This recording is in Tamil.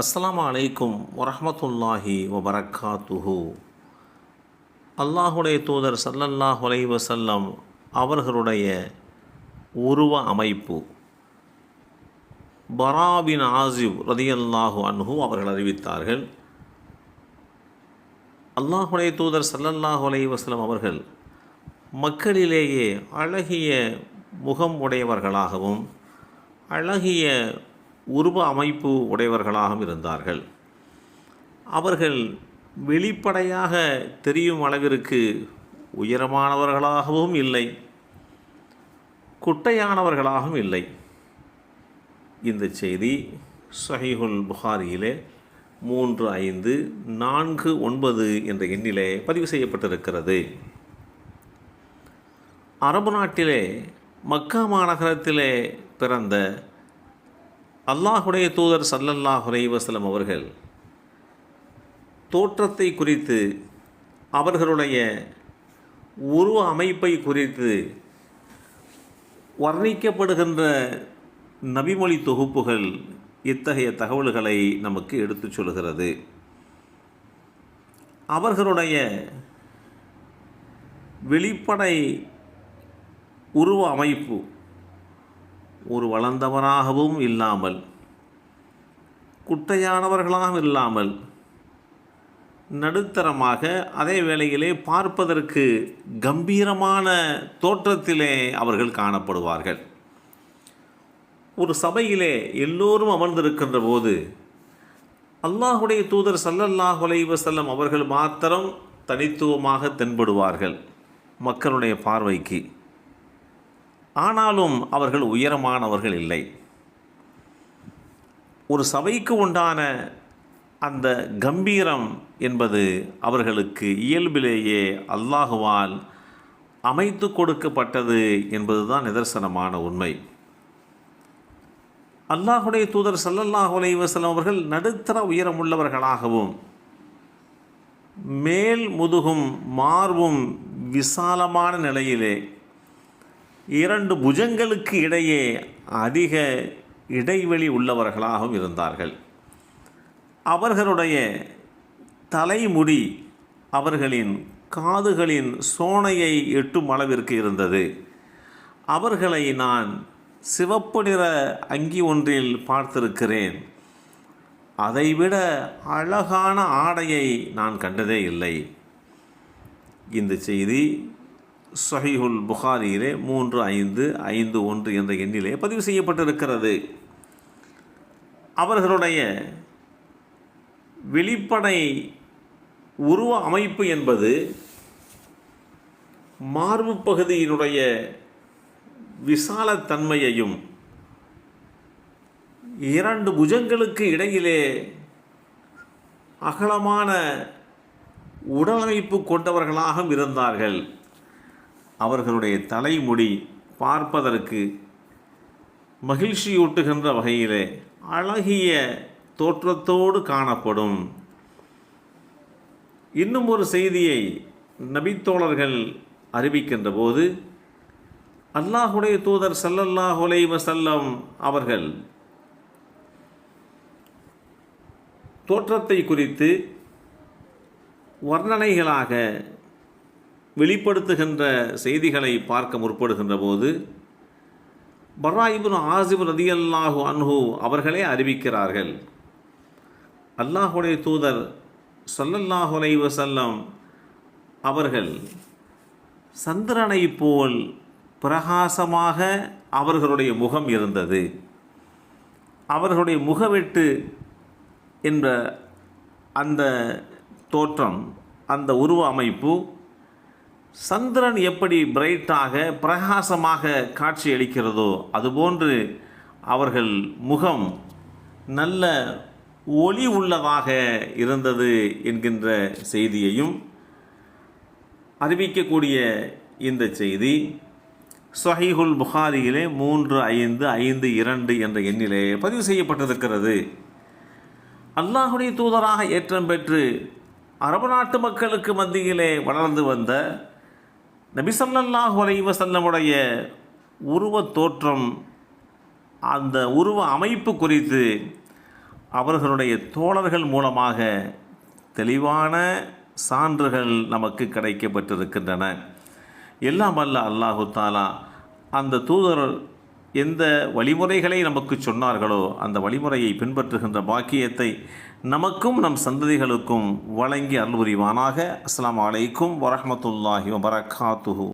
அஸ்லாம் அலைக்கும் வரஹ்மத்துல்லாஹி வபரக்காத்துஹு. அல்லாஹுடைய தூதர் சல்லல்லாஹ் அலைஹி வசல்லம் அவர்களுடைய உருவ அமைப்பு. பராபின் ஆசிப் ரதியல்லாஹு அன்ஹு அவர்கள் அறிவித்தார்கள். அல்லாஹுடைய தூதர் சல்லல்லாஹ் அலைஹி வசலம் அவர்கள் மக்களிலேயே அழகிய முகம் உடையவர்களாகவும் அழகிய உருவ அமைப்பு உடையவர்களாகவும் இருந்தார்கள். அவர்கள் வெளிப்படையாக தெரியும் அளவிற்கு உயரமானவர்களாகவும் இல்லை. குட்டையானவர்களாகவும் இல்லை. இந்த செய்தி சஹிஹுல் புகாரியிலே மூன்று ஐந்து நான்கு ஒன்பது என்ற எண்ணிலே பதிவு செய்யப்பட்டிருக்கிறது. அரபு நாட்டிலே மக்கா மாநகரத்திலே பிறந்த அல்லாஹுடைய தூதர் சல்லல்லாஹ் ஹுரைவசலம் அவர்கள் தோற்றத்தை குறித்து அவர்களுடைய உருவ அமைப்பை குறித்து வர்ணிக்கப்படுகின்ற நபிமொழி தொகுப்புகள் இத்தகைய தகவல்களை நமக்கு எடுத்துச் சொல்கிறது. அவர்களுடைய வெளிப்படை உருவ அமைப்பு ஒரு வளர்ந்தவராகவும் இல்லாமல் குட்டையானவர்களாகவும் இல்லாமல் நடுத்தரமாக அதே வேளையிலே பார்ப்பதற்கு கம்பீரமான தோற்றத்திலே அவர்கள் காணப்படுவார்கள். ஒரு சபையிலே எல்லோரும் அமர்ந்திருக்கின்ற போது அல்லாஹுடைய தூதர் சல்லல்லாஹ் செல்லம் அவர்கள் மாத்திரம் தனித்துவமாக தென்படுவார்கள் மக்களுடைய பார்வைக்கு. ஆனாலும் அவர்கள் உயரமானவர்கள் இல்லை. ஒரு சபைக்கு உண்டான அந்த கம்பீரம் என்பது அவர்களுக்கு இயல்பிலேயே அல்லாஹுவால் அமைத்து கொடுக்கப்பட்டது என்பதுதான் நிதர்சனமான உண்மை. அல்லாஹுடைய தூதர் சல்லல்லாஹு அலைவசலம் அவர்கள் நடுத்தர உயரமுள்ளவர்களாகவும் மேல் முதுகும் மார்பும் விசாலமான நிலையிலே இரண்டு புஜங்களுக்கு இடையே அதிக இடைவெளி உள்ளவர்களாகவும் இருந்தார்கள். அவர்களுடைய தலைமுடி அவர்களின் காதுகளின் சோனையை எட்டும் அளவிற்கு இருந்தது. அவர்களை நான் சிவப்பு நிற அங்கி ஒன்றில் பார்த்திருக்கிறேன். அதைவிட அழகான ஆடையை நான் கண்டதே இல்லை. இந்த செய்தி சஹீஹுல் புகாரியிலே மூன்று ஐந்து ஐந்து ஒன்று என்ற எண்ணிலே பதிவு செய்யப்பட்டிருக்கிறது. அவர்களுடைய வெளிப்படை உருவ அமைப்பு என்பது மார்பு பகுதியினுடைய விசாலத்தன்மையையும் இரண்டு புஜங்களுக்கு இடையிலே அகலமான உடலமைப்பு கொண்டவர்களாகவும் இருந்தார்கள். அவர்களுடைய தலைமுடி பார்ப்பதற்கு மகிழ்ச்சியூட்டுகின்ற வகையிலே அழகிய தோற்றத்தோடு காணப்படும். இன்னும் ஒரு செய்தியை நபித்தோழர்கள் அறிவிக்கின்ற போது அல்லாஹுடைய தூதர் சல்லல்லாஹ் வசல்லம் அவர்கள் தோற்றத்தை குறித்து வர்ணனைகளாக வெளிப்படுத்துகின்ற செய்திகளை பார்க்க முற்படுகின்ற போது பராயிபுன் ஆசிபு ரதி அல்லாஹு அன்ஹு அவர்களே அறிவிக்கிறார்கள். அல்லாஹுடைய தூதர் சல்லல்லாஹு அலை வசல்லம் அவர்கள் சந்திரனை போல் பிரகாசமாக அவர்களுடைய முகம் இருந்தது. அவர்களுடைய முகவெட்டு என்ற அந்த தோற்றம் அந்த உருவ அமைப்பு சந்திரன் எப்படி பிரைட்டாக பிரகாசமாக காட்சியளிக்கிறதோ அதுபோன்று அவர்கள் முகம் நல்ல ஒளி உள்ளதாக இருந்தது என்கின்ற செய்தியையும் அறிவிக்கக்கூடிய இந்த செய்தி சஹீஹுல் புகாரியிலே மூன்று ஐந்து ஐந்து இரண்டு என்ற எண்ணிலே பதிவு செய்யப்பட்டிருக்கிறது. அல்லாஹுடைய தூதராக ஏற்றம் பெற்று அரபு நாட்டு மக்களுக்கு மத்தியிலே வளர்ந்து வந்த நபிசல்லாஹு அலைவசல்லமுடைய உருவ தோற்றம் அந்த உருவ அமைப்பு குறித்து அவர்களுடைய தோழர்கள் மூலமாக தெளிவான சான்றுகள் நமக்கு கிடைக்கப்பட்டிருக்கின்றன. எல்லாம் அல்ல அல்லாஹு தாலா அந்த தூதர் எந்த வழிமுறைகளை நமக்கு சொன்னார்களோ அந்த வழிமுறையை பின்பற்றுகின்ற பாக்கியத்தை நமக்கும் நம் சந்ததிகளுக்கும் வழங்கி அருள் புரிவானாக. அஸ்லாம் வலைக்கும் வரமத்துல்லாஹி வபரகாத்துஹு.